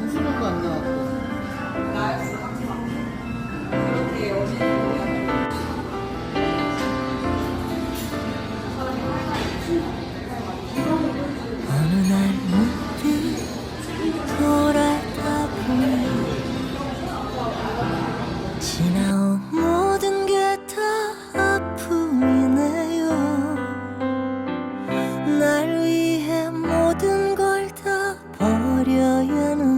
안 나왔고. 어느 날 문득 돌아다 보니 지나온 모든 게 다 아픔이네요 날 위해 모든 걸 다 버려야 하는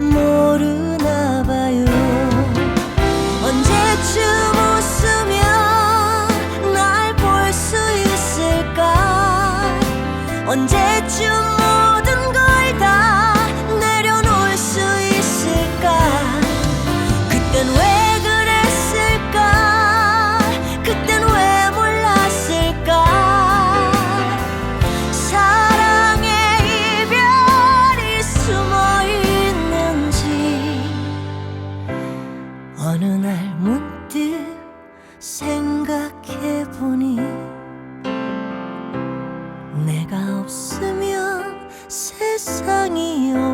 모르나 봐요. 언제쯤 웃으며 날볼 수 있을까? 언제쯤 생각해보니 내가 없으면 세상이 없